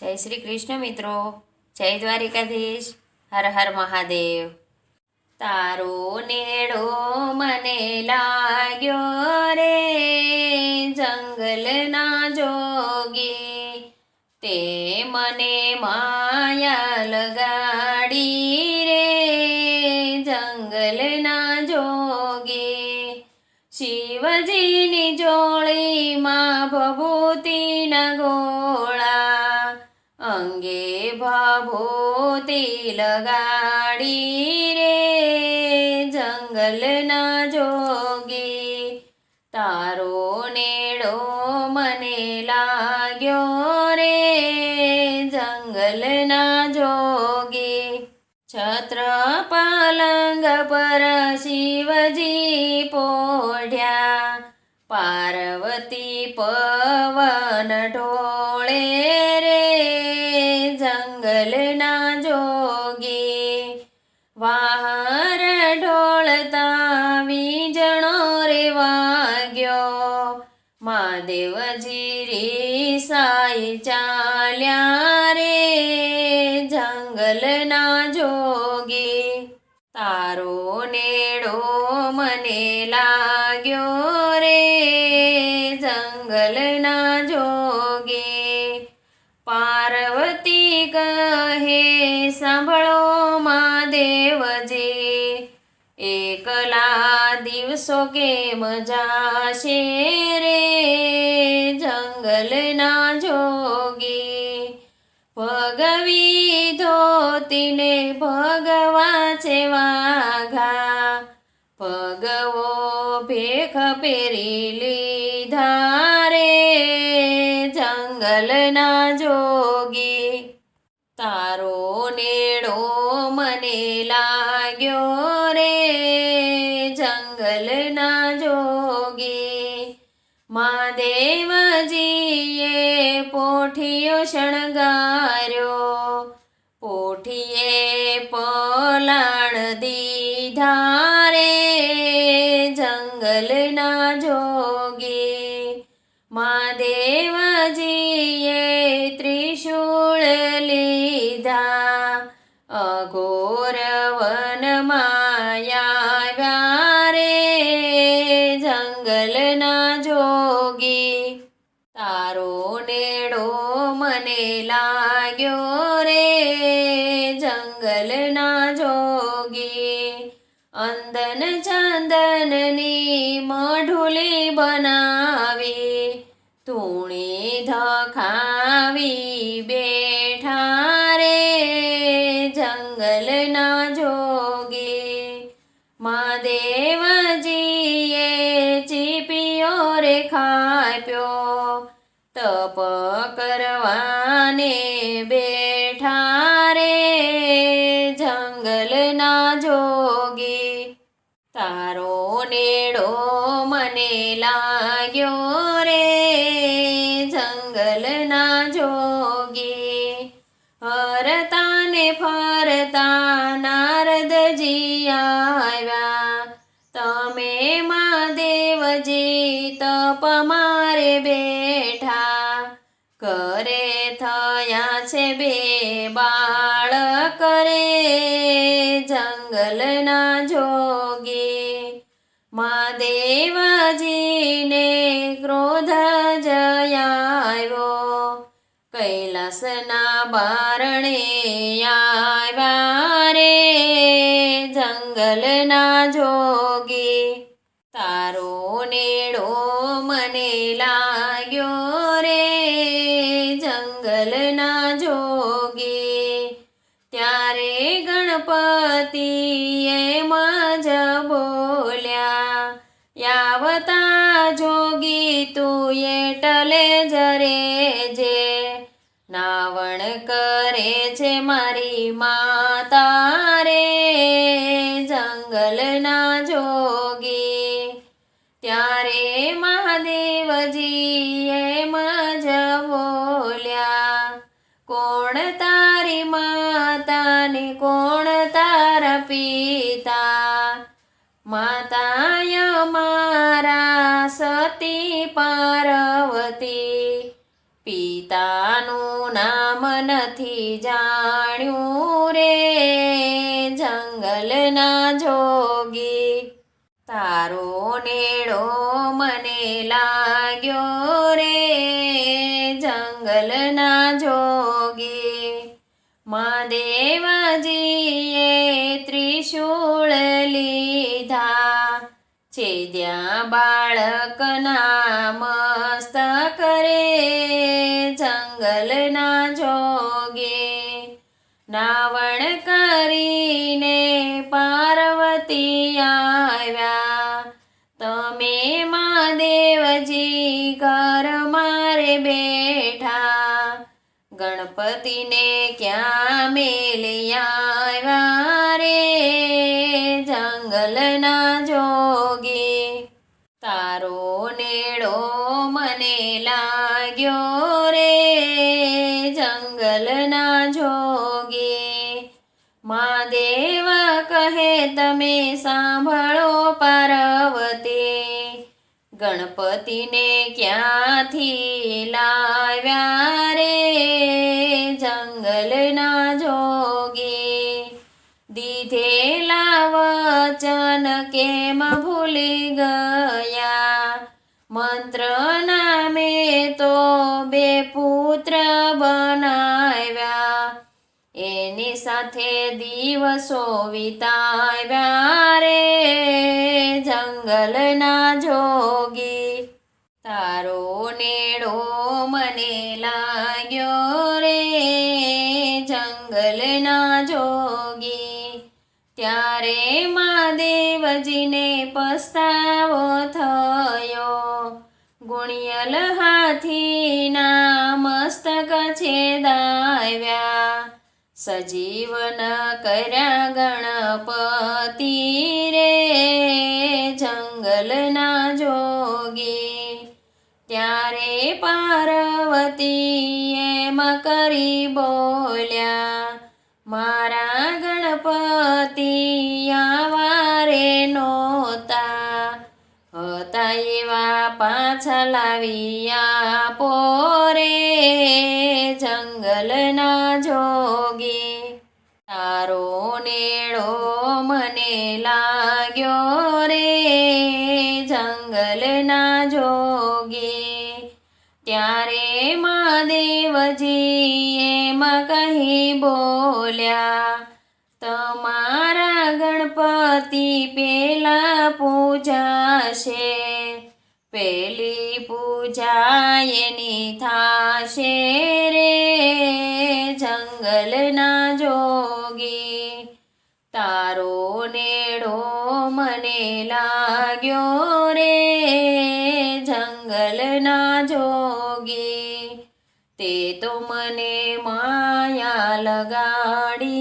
જય શ્રી કૃષ્ણ મિત્રો. જય દ્વારિકાધીશ. હર હર મહાદેવ. તારો નેડો મને લાગ્યો રે. જંગલના જોગી તે મને માયા લગાડી ભભૂતિ લગાડી રે, જંગલના જોગી તારો નેડો મને લાગ્યો રે, જંગલના જોગી છત્ર પાલંગ પર શિવજી પોઢ્યા મહાદેવજી રે સાઈ ચાલ્યા રે, જંગલના જોગી. તારો નેડો મને લાગ્યો રે, જંગલના જોગી. પાર્વતી કહે, સાંભળો દિવસો કેમ જાશે રે, જંગલના જોગી. ભગવી ધોતીને ભગવા છે વાઘા. ભગવો ભેખ પેરી લીધા રે, જંગલના જોગી. તારો નેડો મને લાગ્યો રે મહાદેવજીએ પોઠિયો શણગાર્યો. પોઠીએ પલાણ દીધા રે જંગલના જોગી. મહાદેવજીએ ચંદનની મઢુલી બનાવી, તૂણે ધખાવી બેઠા રે જંગલના જોગી. મહાદેવજીએ ચીપિયો રે ખાપ્યો તપ કરવાને મને લાગ્યો રે જંગલના જોગી. હરતાને ફરતા નારદજી આવ્યા. તમે મહાદેવજી તપ મારે બેઠા. કરે થયા છે બે બાળ કરે જંગલના જોગી મહાદેવજીને ક્રોધ જયાવ્યો. કૈલાસના બારણે આવ્યા રે જંગલના જોગી. તારો નેડો મને લાગ્યો રે જંગલના જોગી. ત્યારે ગણપતિએ એટલે જરે જે, નાવણ કરે છે મારી માતા રે, જંગલના જોગી. ત્યારે મહાદેવજીએ મજ બોલ્યા, કોણ તારી માતાને, કોણ પિતાનું નામ નથી જાણ્યું રે. જંગલના જોગી તારો નેડો મને લાગ્યો રે. જંગલના જોગી મહાદેવજીએ ત્રિશૂળ લીધા. છેદ્યા બાળકના મસ્તક રે જંગલના જોગે. નાવણ કરીને પાર્વતી આવ્યા. તમે મહાદેવજી, ઘર મારે બેઠા. ગણપતિને ક્યાં મેલ્યા આવ્યા રે? જંગલના જોગી? મહાદેવ કહે, તમે સાંભળો પાર્વતી, ગણપતિને ક્યાંથી લાવ્યા રે? જંગલના જોગે, દીધેલા વચન કેમ ભૂલી ગયા? મંત્ર નામે તો બે પુત્ર એની સાથે દિવસો વિતાવ્યા રે જંગલના જોગી. તારો નેડો મને લાગ્યો રે જંગલના જોગી. ત્યારે મહાદેવજીને પસ્તાવો થયો. ગુણિયલ હાથીના મસ્તક છેદાવ્યા. સજીવન કર્યા ગણપતિ રે જંગલના જોગી. ત્યારે પાર્વતી કરી બોલ્યા મારા ગણપતિ પાછા લાવ્યા પોરે જંગલના જોગી. તારો નેડો મને લાગ્યો રે જંગલના જોગી. ત્યારે મહાદેવજી એમ કહી બોલ્યા, તમારા ગણપતિ પેલા પૂજાશે. પેલી પૂજા એની થાશે રે જંગલના જોગી. તારો નેડો મને લાગ્યો રે જંગલના જોગી. તે તો મને માયા લગાડી